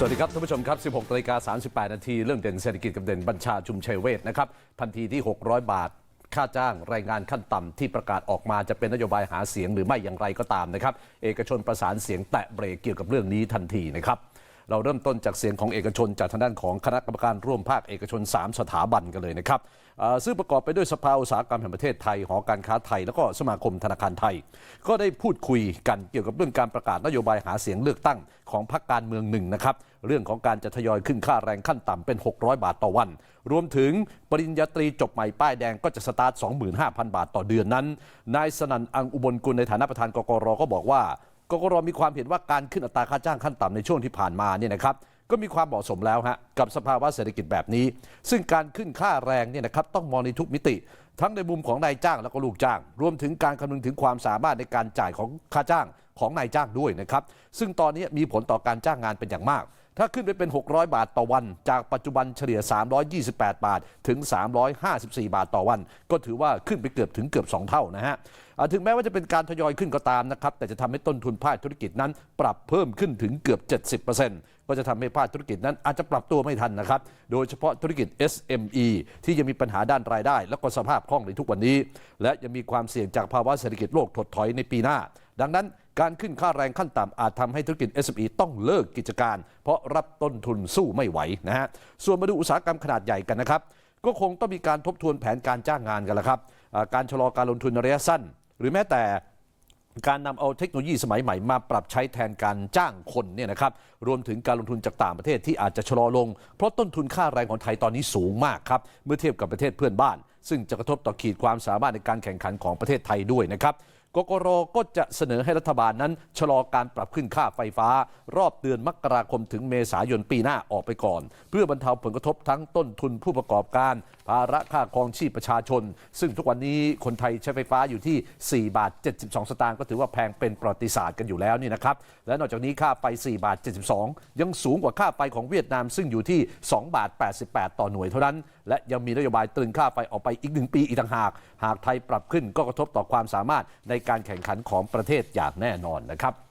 สวัสดีครับท่านผู้ชมครับ 16นาฬิกา38 นาที เรื่องเด่นเศรษฐกิจกับเด่นบัญชาชุมชัยเวทนะครับทันทีที่ 600 บาท ค่าจ้างแรงงานขั้นต่ำที่ประกาศออกมาจะเป็นนโยบายหาเสียงหรือไม่อย่างไรก็ตามนะครับ เอกชนประสานเสียงแตะเบรกเกี่ยวกับเรื่องนี้ทันทีนะครับ เราเริ่มต้นจากเสียงของเอกชน จากทางด้านของคณะกรรมการร่วมภาคเอกชน 3 สถาบันกันเลยนะครับซึ่งประกอบไปด้วยสภาอุตสาหกรรมแห่งประเทศไทยหอการค้าไทย แล้วก็สมาคมธนาคารไทย ก็ได้พูดคุยกันเกี่ยวกับเรื่องการประกาศนโยบายหาเสียงเลือกตั้งของพรรคการเมืองหนึ่งนะครับเรื่องของการจะทยอยขึ้นค่าแรงขั้นต่ำเป็น 600 บาทต่อวัน รวมถึงปริญญาตรีจบใหม่ป้ายแดงก็จะสตาร์ท 25,000 บาทต่อเดือนนั้นนายสนันอังอุบลกุลในฐานะประธานกกรก็บอกว่า กกรมีความเห็นว่าการขึ้นอัตราค่าจ้างขั้นต่ำในช่วงที่ผ่านมาเนี่ยนะครับก็มีความเหมาะสมแล้วฮะกับสภาวะเศรษฐกิจแบบนี้ ซึ่งการขึ้นค่าแรงเนี่ยนะครับต้องมองในทุกมิติ ทั้งในมุมของนายจ้างแล้วก็ลูกจ้าง รวมถึงการคำนึงถึงความสามารถในการจ่ายของค่าจ้างของนายจ้างด้วยนะครับซึ่งตอนนี้มีผลต่อการจ้างงานเป็นอย่างมาก ถ้าขึ้นไปเป็น 600 บาทต่อวัน จากปัจจุบันเฉลี่ย 328 บาท ถึง 354 บาทต่อวัน ก็ถือว่าขึ้นไปเกือบถึงเกือบ 2 เท่านะฮะถึงแม้ว่าจะเป็นการทยอยขึ้นก็ตามนะครับ แต่จะทำให้ต้นทุนภาคธุรกิจนั้น ปรับเพิ่มขึ้นถึงเกือบ 70%ก็จะทำให้ภาคธุรกิจนั้นอาจจะปรับตัวไม่ทันนะครับ โดยเฉพาะธุรกิจ SME ที่ยังมีปัญหาด้านรายได้ และก็สภาพคล่องในทุกวันนี้ และยังมีความเสี่ยงจากภาวะเศรษฐกิจโลกถดถอยในปีหน้า ดังนั้น การขึ้นค่าแรงขั้นต่ำอาจทำให้ธุรกิจ SME ต้องเลิกกิจการ เพราะรับต้นทุนสู้ไม่ไหวนะฮะส่วนมาดูอุตสาหกรรมขนาดใหญ่กันนะครับ ก็คงต้องมีการทบทวนแผนการจ้างงานกันละครับการชะลอการลงทุนในระยะสั้น หรือแม้แต่การนำเอาเทคโนโลยีสมัยใหม่มาปรับใช้แทนการจ้างคนเนี่ยนะครับรวมถึงการลงทุนจากต่างประเทศที่อาจจะชะลอลง เพราะต้นทุนค่าแรงของไทยตอนนี้สูงมากครับ เมื่อเทียบกับประเทศเพื่อนบ้าน ซึ่งจะกระทบต่อขีดความสามารถในการแข่งขันของประเทศไทยด้วยนะครับ กกรก็จะเสนอให้รัฐบาลนั้น ชะลอการปรับขึ้นค่าไฟฟ้า รอบเดือนมกราคมถึงเมษายนปีหน้าออกไปก่อน เพื่อบรรเทาผลกระทบทั้งต้นทุนผู้ประกอบการ ภาระค่าครองชีพประชาชน ซึ่งทุกวันนี้คนไทยใช้ไฟฟ้าอยู่ที่ 4 บาท 72 สตางค์ก็ถือว่าแพงเป็นประวัติศาสตร์กันอยู่แล้วนี่นะครับ และนอกจากนี้ค่าไฟ 4 บาท 72 ยังสูงกว่าค่าไฟของเวียดนาม ซึ่งอยู่ที่ 2 บาท 88 ต่อหน่วยเท่านั้น และยังมีนโยบายตรึงค่าไฟออกไปอีกหนึ่งปีอีกต่างหาก หากไทยปรับขึ้นก็กระทบต่อความสามารถในการแข่งขันของประเทศอย่างแน่นอนนะครับ